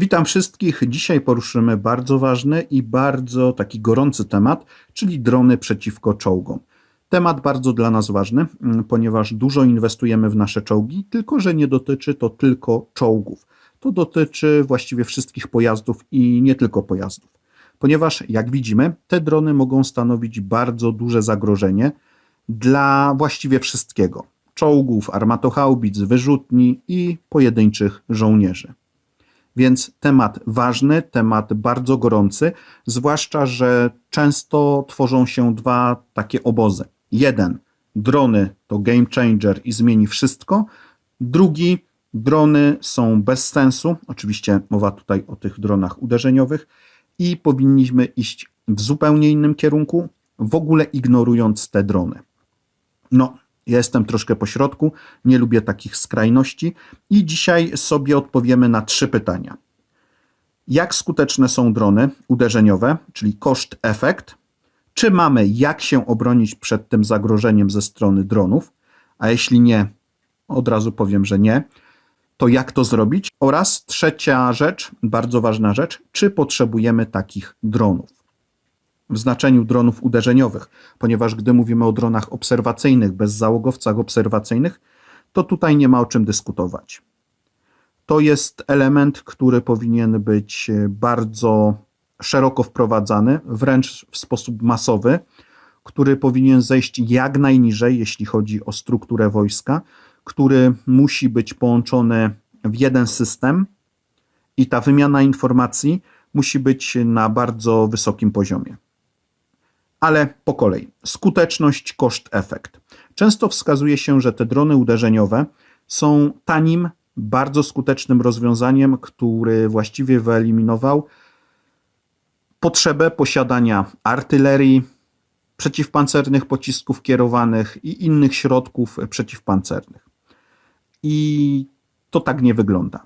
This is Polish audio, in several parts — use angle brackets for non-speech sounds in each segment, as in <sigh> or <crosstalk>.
Witam wszystkich. Dzisiaj poruszymy bardzo ważny i bardzo taki gorący temat, czyli drony przeciwko czołgom. Temat bardzo dla nas ważny, mm, ponieważ dużo inwestujemy w nasze czołgi, tylko że nie dotyczy to tylko czołgów. To dotyczy właściwie wszystkich pojazdów i nie tylko pojazdów. Ponieważ, jak widzimy, te drony mogą stanowić bardzo duże zagrożenie dla właściwie wszystkiego: czołgów, armatochaubic, wyrzutni i pojedynczych żołnierzy. Więc temat ważny, temat bardzo gorący, zwłaszcza, że często tworzą się dwa takie obozy. Jeden, drony to game changer i zmieni wszystko. Drugi, drony są bez sensu. Oczywiście mowa tutaj o tych dronach uderzeniowych i powinniśmy iść w zupełnie innym kierunku, w ogóle ignorując te drony. No, ja jestem troszkę po środku, nie lubię takich skrajności i dzisiaj sobie odpowiemy na trzy pytania. Jak skuteczne są drony uderzeniowe, czyli koszt-efekt? Czy mamy jak się obronić przed tym zagrożeniem ze strony dronów? A jeśli nie, od razu powiem, że nie. To jak to zrobić? Oraz trzecia rzecz, bardzo ważna rzecz, czy potrzebujemy takich dronów? W znaczeniu dronów uderzeniowych, ponieważ gdy mówimy o dronach obserwacyjnych, bezzałogowcach obserwacyjnych, to tutaj nie ma o czym dyskutować. To jest element, który powinien być bardzo szeroko wprowadzany, wręcz w sposób masowy, który powinien zejść jak najniżej, jeśli chodzi o strukturę wojska, który musi być połączony w jeden system i ta wymiana informacji musi być na bardzo wysokim poziomie ale po kolei. Skuteczność, koszt, efekt. Często wskazuje się, że te drony uderzeniowe są tanim, bardzo skutecznym rozwiązaniem, który właściwie wyeliminował potrzebę posiadania artylerii, przeciwpancernych pocisków kierowanych i innych środków przeciwpancernych. I to tak nie wygląda.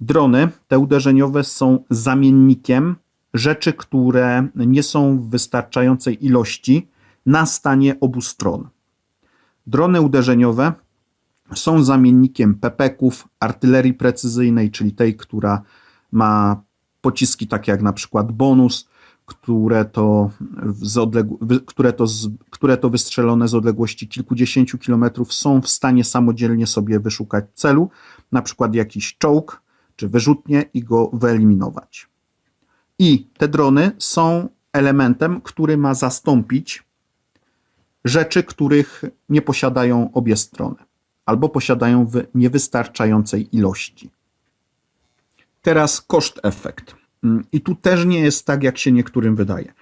Drony, te uderzeniowe, są zamiennikiem rzeczy, które nie są w wystarczającej ilości na stanie obu stron. Drony uderzeniowe są zamiennikiem pepeków, artylerii precyzyjnej, czyli tej, która ma pociski takie jak na przykład bonus, które to, które, to z, które to wystrzelone z odległości kilkudziesięciu kilometrów są w stanie samodzielnie sobie wyszukać celu, na przykład jakiś czołg czy wyrzutnie i go wyeliminować. I te drony są elementem, który ma zastąpić rzeczy, których nie posiadają obie strony, albo posiadają w niewystarczającej ilości. Teraz koszt-efekt. Mm, I tu też nie jest tak, jak się niektórym wydaje.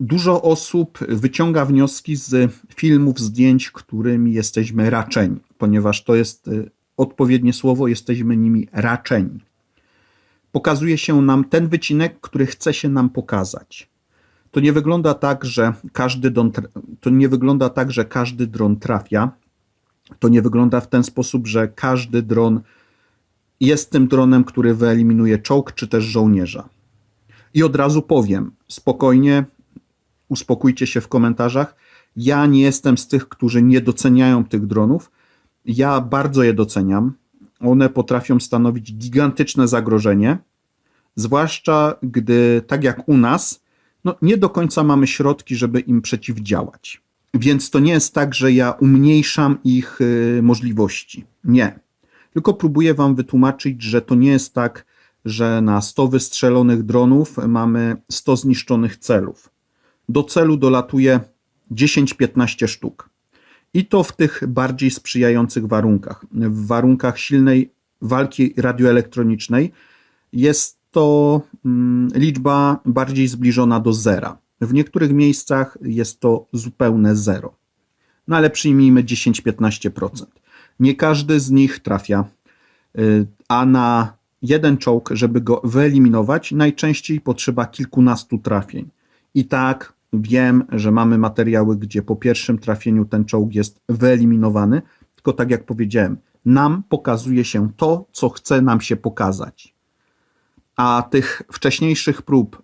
Dużo osób wyciąga wnioski z filmów, zdjęć, którymi jesteśmy raczeni, ponieważ to jest y, odpowiednie słowo, jesteśmy nimi raczeni pokazuje się nam ten wycinek, który chce się nam pokazać. To nie wygląda tak, że każdy dron, to nie wygląda tak, że każdy dron trafia. To nie wygląda w ten sposób, że każdy dron jest tym dronem, który wyeliminuje czołg czy też żołnierza. I od razu powiem, spokojnie, uspokójcie się w komentarzach. Ja nie jestem z tych, którzy nie doceniają tych dronów. Ja bardzo je doceniam one potrafią stanowić gigantyczne zagrożenie, zwłaszcza gdy, tak jak u nas, no nie do końca mamy środki, żeby im przeciwdziałać. Więc to nie jest tak, że ja umniejszam ich y, możliwości. Nie. Tylko próbuję Wam wytłumaczyć, że to nie jest tak, że na 100 wystrzelonych dronów mamy 100 zniszczonych celów. Do celu dolatuje 10-15 sztuk. I to w tych bardziej sprzyjających warunkach. W warunkach silnej walki radioelektronicznej jest to mm, liczba bardziej zbliżona do zera. W niektórych miejscach jest to zupełne zero. No ale przyjmijmy 10-15%. Nie każdy z nich trafia, y, a na jeden czołg, żeby go wyeliminować, najczęściej potrzeba kilkunastu trafień. I tak Wiem, że mamy materiały, gdzie po pierwszym trafieniu ten czołg jest wyeliminowany, tylko tak jak powiedziałem, nam pokazuje się to, co chce nam się pokazać. A tych wcześniejszych prób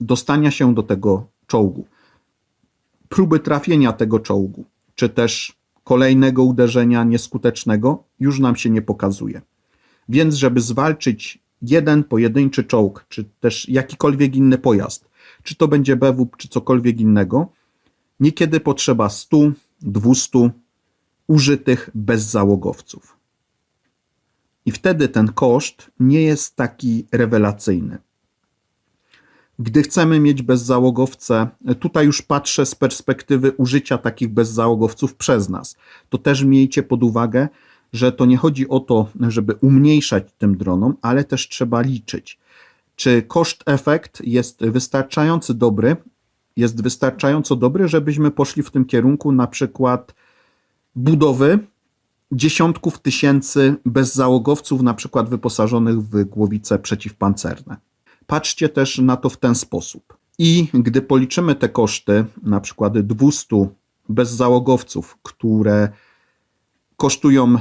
dostania się do tego czołgu, próby trafienia tego czołgu, czy też kolejnego uderzenia nieskutecznego, już nam się nie pokazuje. Więc, żeby zwalczyć jeden pojedynczy czołg, czy też jakikolwiek inny pojazd, czy to będzie BWP, czy cokolwiek innego, niekiedy potrzeba 100, 200 użytych bezzałogowców. I wtedy ten koszt nie jest taki rewelacyjny. Gdy chcemy mieć bezzałogowce, tutaj już patrzę z perspektywy użycia takich bezzałogowców przez nas, to też miejcie pod uwagę, że to nie chodzi o to, żeby umniejszać tym dronom, ale też trzeba liczyć, czy koszt-efekt jest wystarczający dobry, jest wystarczająco dobry, żebyśmy poszli w tym kierunku na przykład budowy dziesiątków tysięcy bezzałogowców, na przykład wyposażonych w głowice przeciwpancerne. Patrzcie też na to w ten sposób. I gdy policzymy te koszty, na przykład 200 bezzałogowców, które kosztują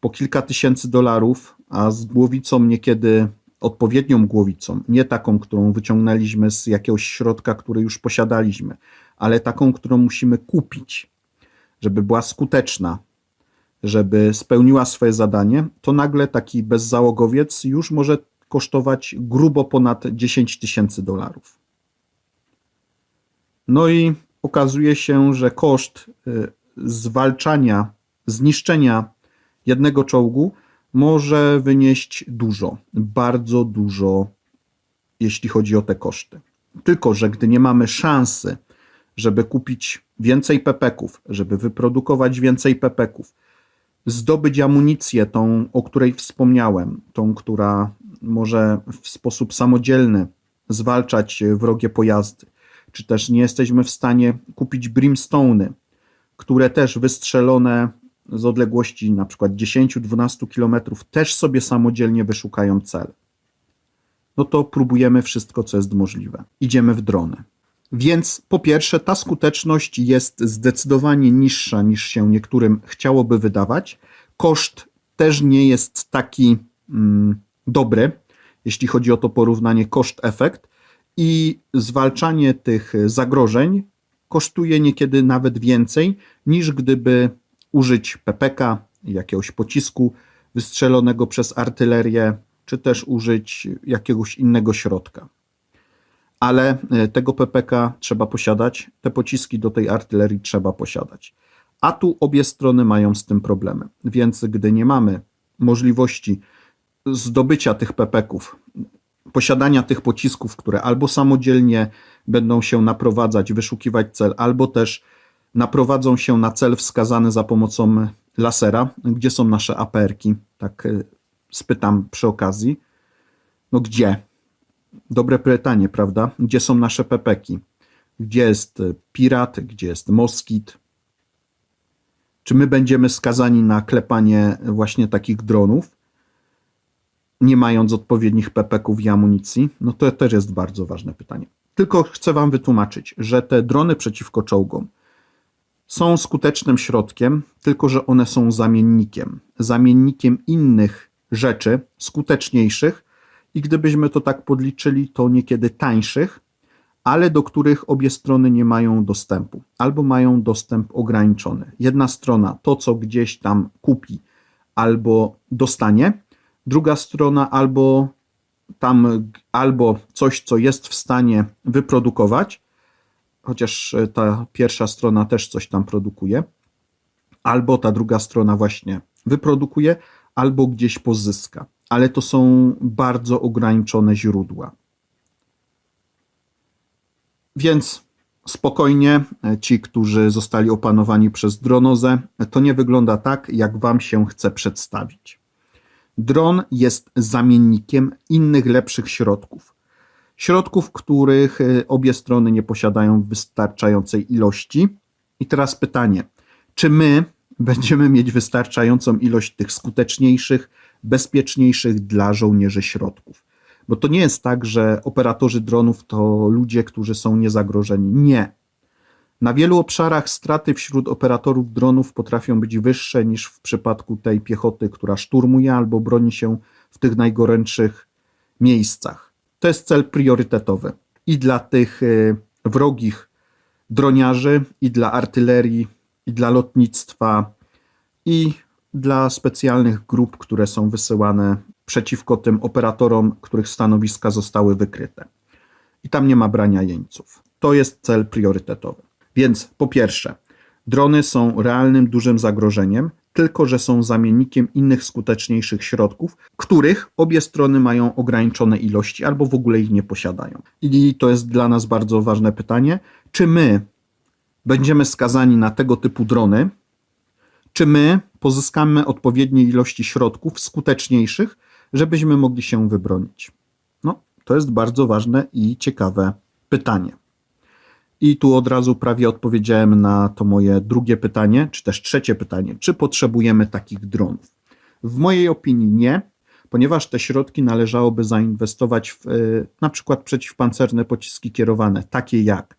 po kilka tysięcy dolarów, a z głowicą niekiedy odpowiednią głowicą, nie taką, którą wyciągnęliśmy z jakiegoś środka, który już posiadaliśmy, ale taką, którą musimy kupić, żeby była skuteczna, żeby spełniła swoje zadanie, to nagle taki bezzałogowiec już może kosztować grubo ponad 10 tysięcy dolarów. No i okazuje się, że koszt y, zwalczania, zniszczenia jednego czołgu może wynieść dużo, bardzo dużo, jeśli chodzi o te koszty. Tylko, że gdy nie mamy szansy, żeby kupić więcej pepeków, żeby wyprodukować więcej pepeków, zdobyć amunicję, tą, o której wspomniałem, tą, która może w sposób samodzielny zwalczać wrogie pojazdy, czy też nie jesteśmy w stanie kupić brimstony, które też wystrzelone z odległości na przykład 10-12 km też sobie samodzielnie wyszukają cel. No to próbujemy wszystko, co jest możliwe. Idziemy w drony. Więc po pierwsze, ta skuteczność jest zdecydowanie niższa niż się niektórym chciałoby wydawać. Koszt też nie jest taki mm, dobry, jeśli chodzi o to porównanie koszt-efekt. I zwalczanie tych zagrożeń kosztuje niekiedy nawet więcej niż gdyby użyć PPK, jakiegoś pocisku wystrzelonego przez artylerię, czy też użyć jakiegoś innego środka. Ale e, tego PPK trzeba posiadać, te pociski do tej artylerii trzeba posiadać. A tu obie strony mają z tym problemy. Więc gdy nie mamy możliwości zdobycia tych pepeków, posiadania tych pocisków, które albo samodzielnie będą się naprowadzać, wyszukiwać cel, albo też naprowadzą się na cel wskazany za pomocą lasera. Gdzie są nasze APR-ki? Tak e, spytam przy okazji. No gdzie? Dobre pytanie, prawda? Gdzie są nasze pepeki? Gdzie jest pirat? Gdzie jest moskit? Czy my będziemy skazani na klepanie właśnie takich dronów, nie mając odpowiednich pepeków i amunicji? No to też jest bardzo ważne pytanie. Tylko chcę Wam wytłumaczyć, że te drony przeciwko czołgom, są skutecznym środkiem, tylko że one są zamiennikiem. Zamiennikiem innych rzeczy, skuteczniejszych i gdybyśmy to tak podliczyli, to niekiedy tańszych, ale do których obie strony nie mają dostępu albo mają dostęp ograniczony. Jedna strona to, co gdzieś tam kupi albo dostanie, druga strona albo tam albo coś, co jest w stanie wyprodukować, chociaż e, ta pierwsza strona też coś tam produkuje, albo ta druga strona właśnie wyprodukuje, albo gdzieś pozyska. Ale to są bardzo ograniczone źródła. Więc spokojnie, e, ci, którzy zostali opanowani przez dronozę, to nie wygląda tak, jak Wam się chce przedstawić. Dron jest zamiennikiem innych lepszych środków środków, których e, obie strony nie posiadają w wystarczającej ilości. I teraz pytanie, czy my <laughs> będziemy mieć wystarczającą ilość tych skuteczniejszych, bezpieczniejszych dla żołnierzy środków? Bo to nie jest tak, że operatorzy dronów to ludzie, którzy są niezagrożeni. Nie. Na wielu obszarach straty wśród operatorów dronów potrafią być wyższe niż w przypadku tej piechoty, która szturmuje albo broni się w tych najgorętszych miejscach. To jest cel priorytetowy i dla tych y, wrogich droniarzy, i dla artylerii, i dla lotnictwa, i dla specjalnych grup, które są wysyłane przeciwko tym operatorom, których stanowiska zostały wykryte. I tam nie ma brania jeńców. To jest cel priorytetowy. Więc po pierwsze, drony są realnym dużym zagrożeniem, tylko że są zamiennikiem innych skuteczniejszych środków, których obie strony mają ograniczone ilości albo w ogóle ich nie posiadają. I to jest dla nas bardzo ważne pytanie, czy my będziemy skazani na tego typu drony, czy my pozyskamy odpowiednie ilości środków skuteczniejszych, żebyśmy mogli się wybronić? No, to jest bardzo ważne i ciekawe pytanie. I tu od razu prawie odpowiedziałem na to moje drugie pytanie, czy też trzecie pytanie, czy potrzebujemy takich dronów? W mojej opinii nie, ponieważ te środki należałoby zainwestować w y, na przykład przeciwpancerne pociski kierowane, takie jak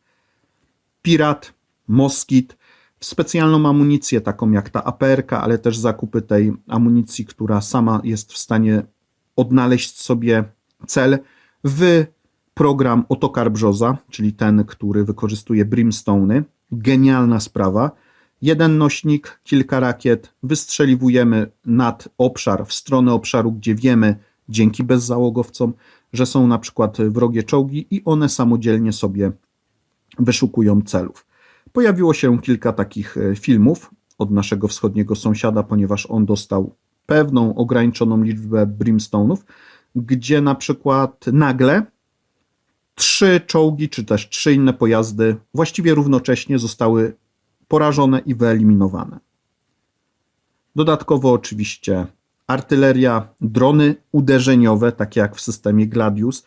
Pirat, Moskit, w specjalną amunicję, taką jak ta APR, ale też zakupy tej amunicji, która sama jest w stanie odnaleźć sobie cel w program Otokar Brzoza, czyli ten, który wykorzystuje Brimstony. Genialna sprawa. Jeden nośnik, kilka rakiet, wystrzeliwujemy nad obszar, w stronę obszaru, gdzie wiemy, dzięki bezzałogowcom, że są na przykład wrogie czołgi i one samodzielnie sobie wyszukują celów. Pojawiło się kilka takich e, filmów od naszego wschodniego sąsiada, ponieważ on dostał pewną ograniczoną liczbę brimstone'ów, gdzie na przykład nagle trzy czołgi, czy też trzy inne pojazdy właściwie równocześnie zostały porażone i wyeliminowane. Dodatkowo oczywiście artyleria, drony uderzeniowe, takie jak w systemie Gladius.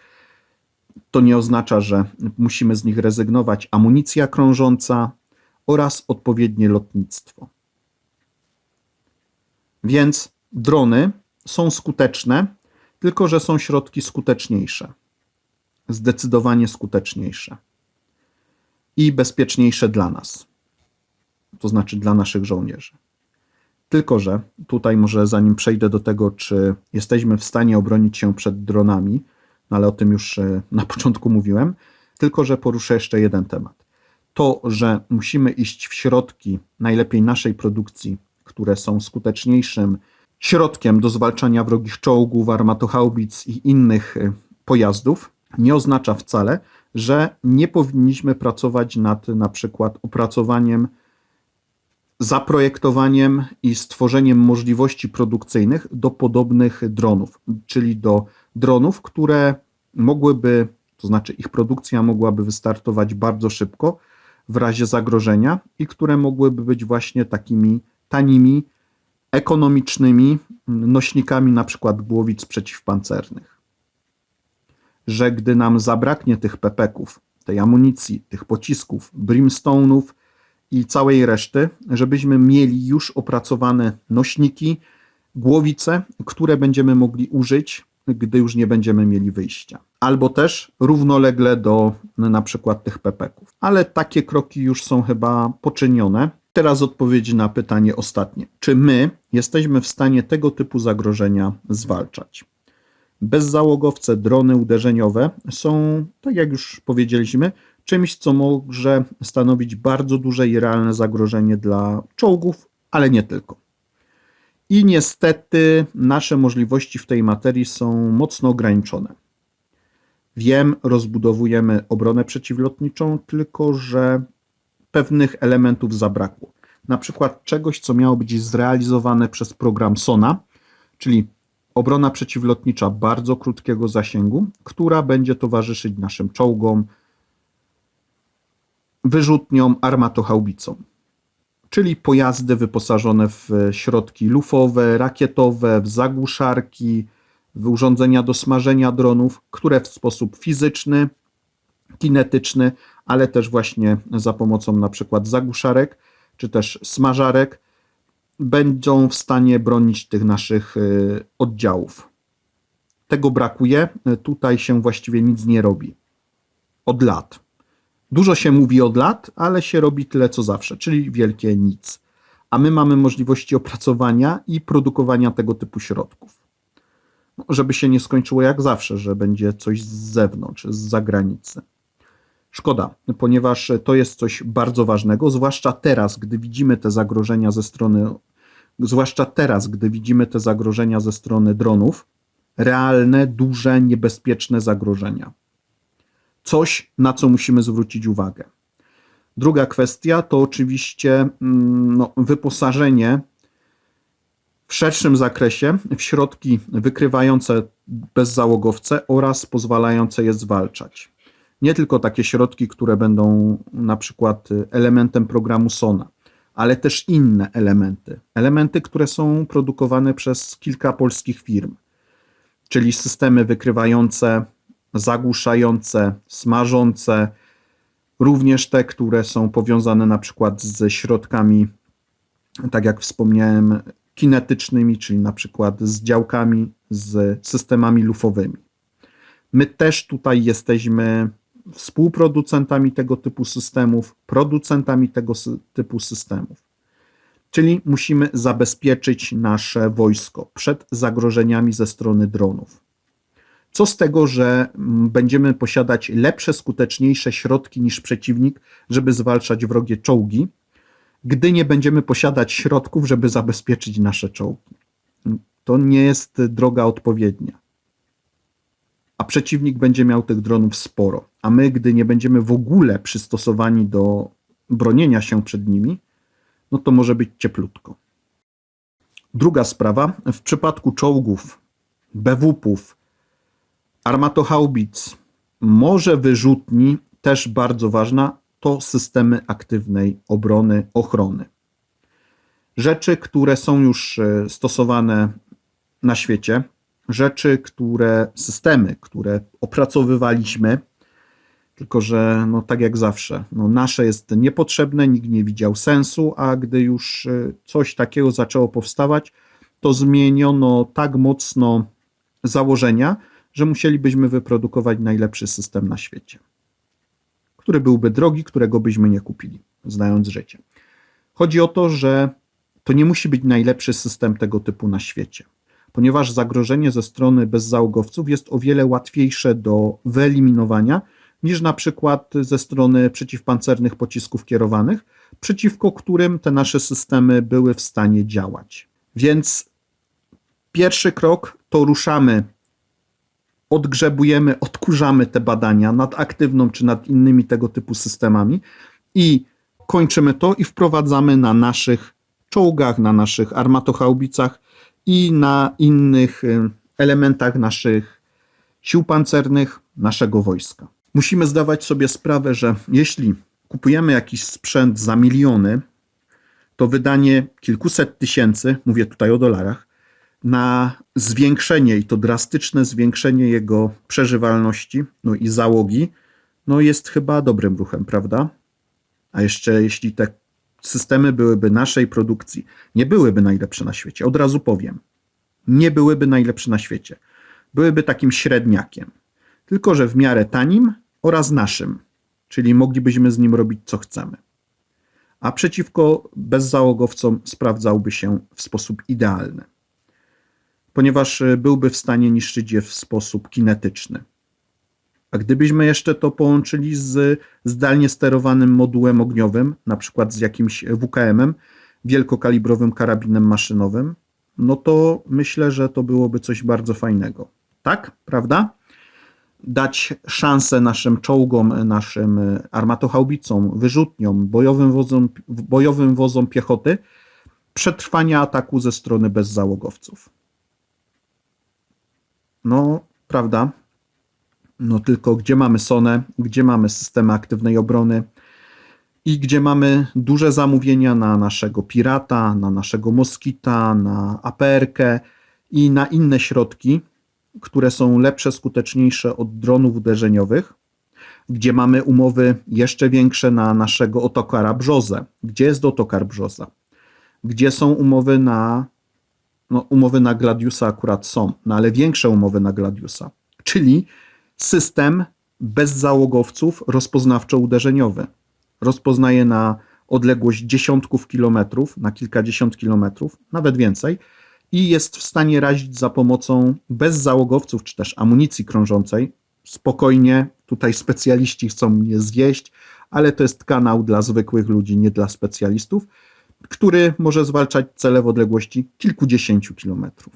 To nie oznacza, że musimy z nich rezygnować. Amunicja krążąca oraz odpowiednie lotnictwo. Więc drony są skuteczne, tylko że są środki skuteczniejsze zdecydowanie skuteczniejsze i bezpieczniejsze dla nas, to znaczy dla naszych żołnierzy. Tylko, że tutaj może zanim przejdę do tego, czy jesteśmy w stanie obronić się przed dronami, no ale o tym już e, na początku mówiłem, tylko, że poruszę jeszcze jeden temat. To, że musimy iść w środki najlepiej naszej produkcji, które są skuteczniejszym środkiem do zwalczania wrogich czołgów, armatochaubic i innych e, pojazdów, nie oznacza wcale, że nie powinniśmy pracować nad na przykład opracowaniem, zaprojektowaniem i stworzeniem możliwości produkcyjnych do podobnych dronów, czyli do dronów, które mogłyby, to znaczy ich produkcja mogłaby wystartować bardzo szybko w razie zagrożenia i które mogłyby być właśnie takimi tanimi, ekonomicznymi nośnikami na przykład głowic przeciwpancernych że gdy nam zabraknie tych pepeków, tej amunicji, tych pocisków, brimstone'ów i całej reszty, żebyśmy mieli już opracowane nośniki, głowice, które będziemy mogli użyć, gdy już nie będziemy mieli wyjścia. Albo też równolegle do na przykład tych pepeków. Ale takie kroki już są chyba poczynione. Teraz odpowiedź na pytanie ostatnie. Czy my jesteśmy w stanie tego typu zagrożenia zwalczać? Bezzałogowce, drony uderzeniowe są, tak jak już powiedzieliśmy, czymś, co może stanowić bardzo duże i realne zagrożenie dla czołgów, ale nie tylko. I niestety nasze możliwości w tej materii są mocno ograniczone. Wiem, rozbudowujemy obronę przeciwlotniczą, tylko że pewnych elementów zabrakło. Na przykład czegoś, co miało być zrealizowane przez program SONA, czyli obrona przeciwlotnicza bardzo krótkiego zasięgu, która będzie towarzyszyć naszym czołgom, wyrzutniom, armatochaubicom. Czyli pojazdy wyposażone w środki lufowe, rakietowe, w zagłuszarki, w urządzenia do smażenia dronów, które w sposób fizyczny, kinetyczny, ale też właśnie za pomocą na przykład zagłuszarek czy też smażarek będą w stanie bronić tych naszych y, oddziałów. Tego brakuje, tutaj się właściwie nic nie robi. Od lat. Dużo się mówi od lat, ale się robi tyle co zawsze, czyli wielkie nic. A my mamy możliwości opracowania i produkowania tego typu środków. No, żeby się nie skończyło jak zawsze, że będzie coś z zewnątrz, z zagranicy. Szkoda, ponieważ to jest coś bardzo ważnego, zwłaszcza teraz, gdy widzimy te zagrożenia ze strony, zwłaszcza teraz, gdy widzimy te zagrożenia ze strony dronów, realne, duże, niebezpieczne zagrożenia. Coś, na co musimy zwrócić uwagę. Druga kwestia to oczywiście mm, no, wyposażenie w szerszym zakresie w środki wykrywające bezzałogowce oraz pozwalające je zwalczać. Nie tylko takie środki, które będą na przykład elementem programu SONA, ale też inne elementy. Elementy, które są produkowane przez kilka polskich firm, czyli systemy wykrywające, zagłuszające, smażące, również te, które są powiązane na przykład ze środkami, tak jak wspomniałem, kinetycznymi, czyli na przykład z działkami, z systemami lufowymi. My też tutaj jesteśmy współproducentami tego typu systemów, producentami tego typu systemów. Czyli musimy zabezpieczyć nasze wojsko przed zagrożeniami ze strony dronów. Co z tego, że będziemy posiadać lepsze, skuteczniejsze środki niż przeciwnik, żeby zwalczać wrogie czołgi, gdy nie będziemy posiadać środków, żeby zabezpieczyć nasze czołgi. To nie jest droga odpowiednia. A przeciwnik będzie miał tych dronów sporo, a my, gdy nie będziemy w ogóle przystosowani do bronienia się przed nimi, no to może być cieplutko. Druga sprawa, w przypadku czołgów, BWP-ów, armatohaubic, może wyrzutni, też bardzo ważna, to systemy aktywnej obrony, ochrony. Rzeczy, które są już e, stosowane na świecie, rzeczy, które, systemy, które opracowywaliśmy, tylko że no, tak jak zawsze, no, nasze jest niepotrzebne, nikt nie widział sensu, a gdy już e, coś takiego zaczęło powstawać, to zmieniono tak mocno założenia, że musielibyśmy wyprodukować najlepszy system na świecie który byłby drogi, którego byśmy nie kupili, znając życie. Chodzi o to, że to nie musi być najlepszy system tego typu na świecie, ponieważ zagrożenie ze strony bezzałogowców jest o wiele łatwiejsze do wyeliminowania niż na przykład ze strony przeciwpancernych pocisków kierowanych, przeciwko którym te nasze systemy były w stanie działać. Więc pierwszy krok to ruszamy odgrzebujemy, odkurzamy te badania nad aktywną czy nad innymi tego typu systemami i kończymy to i wprowadzamy na naszych czołgach, na naszych armatochaubicach i na innych y, elementach naszych sił pancernych, naszego wojska. Musimy zdawać sobie sprawę, że jeśli kupujemy jakiś sprzęt za miliony, to wydanie kilkuset tysięcy, mówię tutaj o dolarach, na zwiększenie i to drastyczne zwiększenie jego przeżywalności no i załogi, no jest chyba dobrym ruchem, prawda? A jeszcze jeśli te systemy byłyby naszej produkcji, nie byłyby najlepsze na świecie, od razu powiem, nie byłyby najlepsze na świecie. Byłyby takim średniakiem, tylko że w miarę tanim oraz naszym, czyli moglibyśmy z nim robić co chcemy. A przeciwko bezzałogowcom sprawdzałby się w sposób idealny ponieważ e, byłby w stanie niszczyć je w sposób kinetyczny. A gdybyśmy jeszcze to połączyli z zdalnie sterowanym modułem ogniowym, na przykład z jakimś WKM-em, wielkokalibrowym karabinem maszynowym, no to myślę, że to byłoby coś bardzo fajnego. Tak, prawda? Dać szansę naszym czołgom, naszym armatochaubicom, wyrzutniom, bojowym wozom, bojowym wozom piechoty przetrwania ataku ze strony bezzałogowców. No, prawda. No tylko gdzie mamy Sonę, gdzie mamy systemy aktywnej obrony i gdzie mamy duże zamówienia na naszego Pirata, na naszego Moskita, na APR-kę i na inne środki, które są lepsze, skuteczniejsze od dronów uderzeniowych, gdzie mamy umowy jeszcze większe na naszego otokara Brzozę. Gdzie jest otokar Brzoza? Gdzie są umowy na no, umowy na Gladiusa akurat są, no ale większe umowy na Gladiusa, czyli system bez załogowców rozpoznawczo-uderzeniowy. Rozpoznaje na odległość dziesiątków kilometrów, na kilkadziesiąt kilometrów, nawet więcej, i jest w stanie razić za pomocą bez załogowców czy też amunicji krążącej. Spokojnie, tutaj specjaliści chcą mnie zjeść, ale to jest kanał dla zwykłych ludzi, nie dla specjalistów który może zwalczać cele w odległości kilkudziesięciu kilometrów.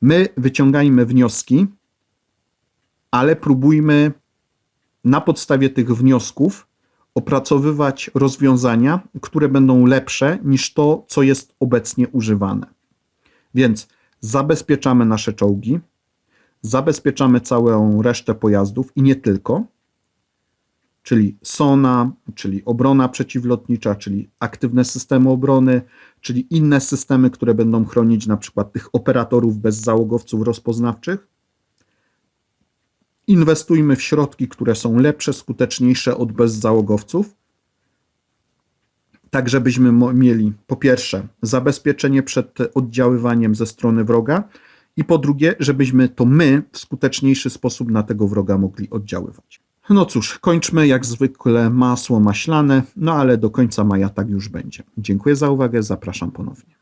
My wyciągajmy wnioski, ale próbujmy na podstawie tych wniosków opracowywać rozwiązania, które będą lepsze niż to, co jest obecnie używane. Więc zabezpieczamy nasze czołgi, zabezpieczamy całą resztę pojazdów i nie tylko, czyli SONA, czyli obrona przeciwlotnicza, czyli aktywne systemy obrony, czyli inne systemy, które będą chronić na przykład tych operatorów bezzałogowców rozpoznawczych. Inwestujmy w środki, które są lepsze, skuteczniejsze od bezzałogowców, tak żebyśmy mieli po pierwsze zabezpieczenie przed oddziaływaniem ze strony wroga i po drugie, żebyśmy to my w skuteczniejszy sposób na tego wroga mogli oddziaływać. No cóż, kończmy jak zwykle masło maślane, no ale do końca maja tak już będzie. Dziękuję za uwagę, zapraszam ponownie.